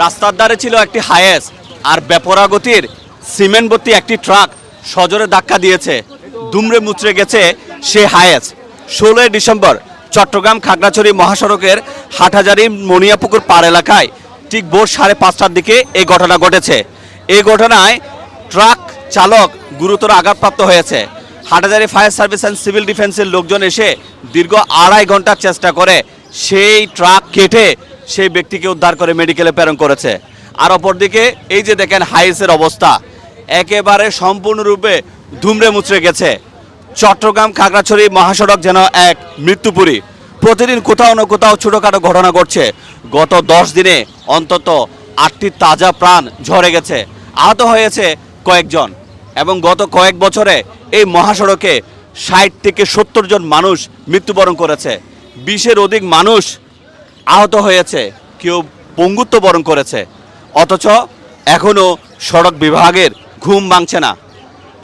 রাস্তার ধারে ছিল একটি হায়েস, আর বেপরা গতির সিমেন্ট ভর্তি একটি ট্রাক সজোরে ধাক্কা দিয়েছে। দুমড়ে মুচড়ে গেছে সে হায়েস। ষোলোই ডিসেম্বর চট্টগ্রাম খাগড়াছড়ি মহাসড়কের হাটহাজারি মনিয়াপুকুর পাড় এলাকায় ঠিক ভোর সাড়ে পাঁচটার দিকে এই ঘটনা ঘটেছে। এই ঘটনায় ট্রাক চালক গুরুতর আঘাতপ্রাপ্ত হয়েছে। Hathazari fire service and civil ডিফেন্সের লোকজন এসে দীর্ঘ আড়াই ঘণ্টার চেষ্টা করে সেই ট্রাক কেটে সেই ব্যক্তিকে উদ্ধার করে মেডিকেলে প্রেরণ করেছে। আর অপরদিকে এই যে দেখেন হাইসের অবস্থা, একেবারে সম্পূর্ণরূপে ধুমড়ে মুচড়ে গেছে। চট্টগ্রাম খাগড়াছড়ি মহাসড়ক যেন এক মৃত্যুপুরী। প্রতিদিন কোথাও না কোথাও ছোটোখাটো ঘটনা ঘটছে। গত দশ দিনে অন্তত আটটি তাজা প্রাণ ঝরে গেছে। আহত হয়েছে কয়েকজন এবং গত কয়েক বছরে এই মহাসড়কে ষাট থেকে সত্তর জন মানুষ মৃত্যুবরণ করেছে। বিশের অধিক মানুষ আহত হয়েছে, কেউ পঙ্গুত্ব বরণ করেছে, অথচ এখনও সড়ক বিভাগের ঘুম ভাঙছে না।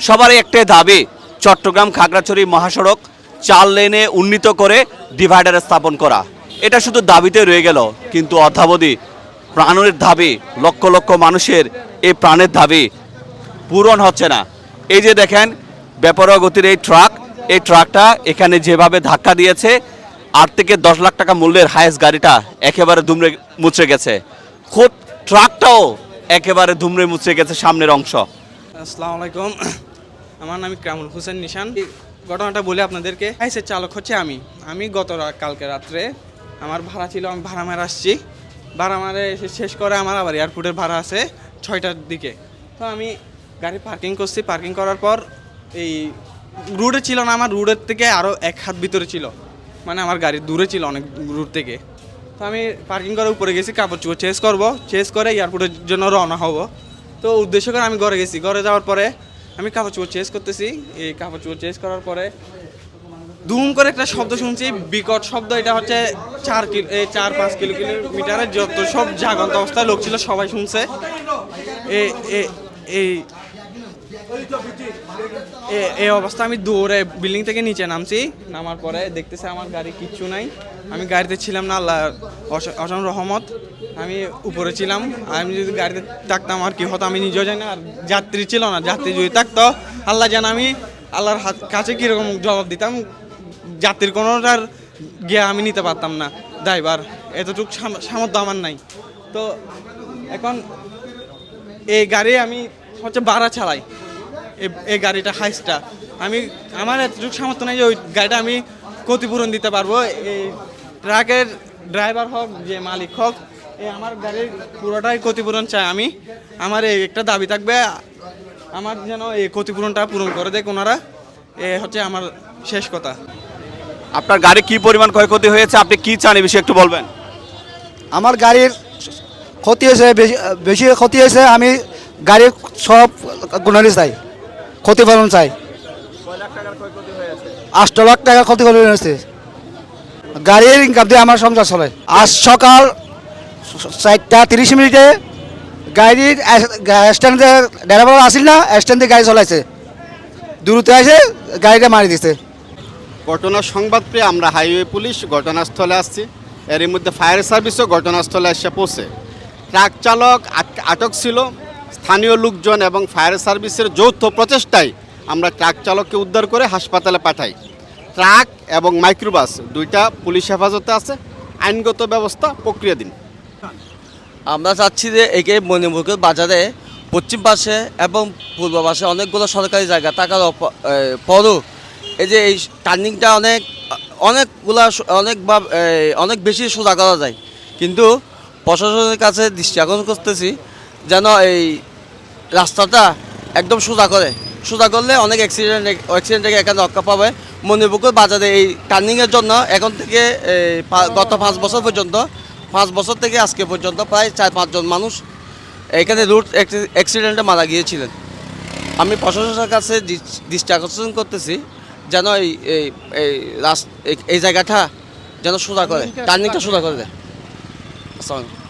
সবারই একটাই দাবি, চট্টগ্রাম খাগড়াছড়ি মহাসড়ক চার লেনে উন্নীত করে ডিভাইডার স্থাপন করা। এটা শুধু দাবিতে রয়ে গেল, কিন্তু অদ্যাবধি প্রাণের দাবি, লক্ষ লক্ষ মানুষের এই প্রাণের দাবি পূরণ হচ্ছে না। এই যে দেখেন ব্যাপারগতির এই ট্রাক, এই ট্রাকটা এখানে যেভাবে ধাক্কা দিয়েছে আট থেকে দশ লাখ টাকা মূল্যের হায়েস্ট গাড়িটা একেবারে দুমড়ে মুচড়ে গেছে। খোদ ট্রাকটাও একেবারে দুমড়ে মুচড়ে গেছে সামনের অংশ। আসসালামু আলাইকুম। আমার নাম ইকরামুল হোসেন নিশান। ঘটনাটা বলে আপনাদেরকে। হাইসের চালক হচ্ছে আমি। আমি গত কালকে রাত্রে আমার ভাড়া ছিল, আমি ভাড়া মারে আসছি। ভাড়া মারে এসে শেষ করে আমার আবার এয়ারপোর্টের ভাড়া আছে ছয়টার দিকে। তো আমি গাড়ি পার্কিং করছি। পার্কিং করার পর এই রুটে ছিল না, আমার রুটের থেকে আরও এক হাত ভিতরে ছিল। মানে আমার গাড়ি দূরে ছিল অনেক দূর থেকে। তো আমি পার্কিং করে উপরে গেছি, কাপড় চোপড় চেস করব। চেস করে এয়ারপোর্টের জন্য রওনা হব। তো উদ্দেশ্য করে আমি ঘরে গেছি। ঘরে যাওয়ার পরে আমি কাপড় চোপড় চেস করতেছি। এই কাপড় চোপড় চেস করার পরে দুম করে একটা শব্দ শুনছি। বিকট শব্দ, এটা হচ্ছে চার কিলো, এই চার পাঁচ কিলো কিলোমিটারের যত সব জাগন্ত অবস্থায় লোক ছিল, সবাই শুনছে। এই এই অবস্থা, আমি দৌড়ে বিল্ডিং থেকে নিচে নামছি। নামার পরে দেখতেছি আমার গাড়ি কিচ্ছু নাই। আমি গাড়িতে ছিলাম না, আল্লাহ অস- অসম রহমত। আমি উপরে ছিলাম। আমি যদি গাড়িতে থাকতাম আর কি হতো, আমি নিজেও জানি আর যাত্রী ছিল না, যাত্রী যদি থাকতো, আল্লাহ জান আমি আল্লাহর হাত, কাছে কীরকম জবাব দিতাম। যাত্রীর কোনোটার গিয়ে আমি নিতে পারতাম না ড্রাইভার এতটুকু সাম- সামর্থ্য আমার নাই। তো এখন এই গাড়ি আমি হচ্ছে ভাড়া এ- এই গাড়িটা হাইসটা আমি আমার এতটুকু সামর্থ্য নেই যে ওই গাড়িটা আমি ক্ষতিপূরণ দিতে পারব। এই ট্রাকের ড্রাইভার হোক যে মালিক হোক এই আমার গাড়ির পুরোটাই ক্ষতিপূরণ চাই আমি। আমার এই একটা দাবি থাকবে আমার যেন এই ক্ষতিপূরণটা পূরণ করে দেয় ওনারা। এ হচ্ছে আমার শেষ কথা। আপনার গাড়ি কি পরিমাণ ক্ষয়ক্ষতি হয়েছে? আপনি কি চান এই বিষয়ে একটু বলবেন। আমার গাড়ির ক্ষতি হয়েছে বেশি বেশি ক্ষতি হয়েছে আমি গাড়ির সব গুণারি চাই ক্ষতিপূরণ চাই। আষ্ট লাখ টাকা ক্ষতিপূরণ হয়েছে। গাড়ির ইনকাম দিয়ে আমার সংসার চলে। আজ সকাল চারটা তিরিশ মিনিটে গাড়ির স্ট্যান্ডে ড্রাইভার আসিল না স্ট্যান্ডে গাড়ি চলাইছে। দূরতে এসে গাড়িটা মারি দিছে। ঘটনার সংবাদ পেয়ে আমরা হাইওয়ে পুলিশ ঘটনাস্থলে আসছি। এরই মধ্যে ফায়ার সার্ভিসও ঘটনাস্থলে এসে পৌঁছে। ট্রাক চালক আট- আটক ছিল। স্থানীয় লোকজন এবং ফায়ার সার্ভিসের যৌথ প্রচেষ্টায় আমরা ট্রাক চালককে উদ্ধার করে হাসপাতালে পাঠাই। ট্রাক এবং মাইক্রোবাস দুইটা পুলিশ হেফাজতে আছে। আইনগত ব্যবস্থা প্রক্রিয়াধীন আমরা চাচ্ছি যে একে মণিপুরের বাজারে পশ্চিম পাশে এবং পূর্ব পাশে অনেকগুলো সরকারি জায়গা থাকার পরও এই যে এই টার্নিংটা অনেক, অনেকগুলা অনেক বা- অনেক বেশি সোজা করা যায়। কিন্তু প্রশাসনের কাছে দৃষ্টি আকর্ষণ করতেছি যেন এই রাস্তাটা একদম সোজা করে। সোজা করলে অনেক অ্যাক্সিডেন্ট অ্যাক্সিডেন্ট থেকে এখানে রক্ষা পাবে। মণিপুকুর বাজারে এই টার্নিংয়ের জন্য এখন থেকে গত পাঁচ বছর পর্যন্ত পাঁচ বছর থেকে আজকে পর্যন্ত প্রায় চার পাঁচজন মানুষ এখানে রুট অ্যাক্সিডেন্টে মারা গিয়েছিলেন। আমি প্রশাসনের কাছে দৃষ- দৃষ্টি আকর্ষণ করতেছি যেন এই এই জায়গাটা যেন সোজা করে। টার্নিংটা সোজা করে দেয়। আসসালামু আলাইকুম।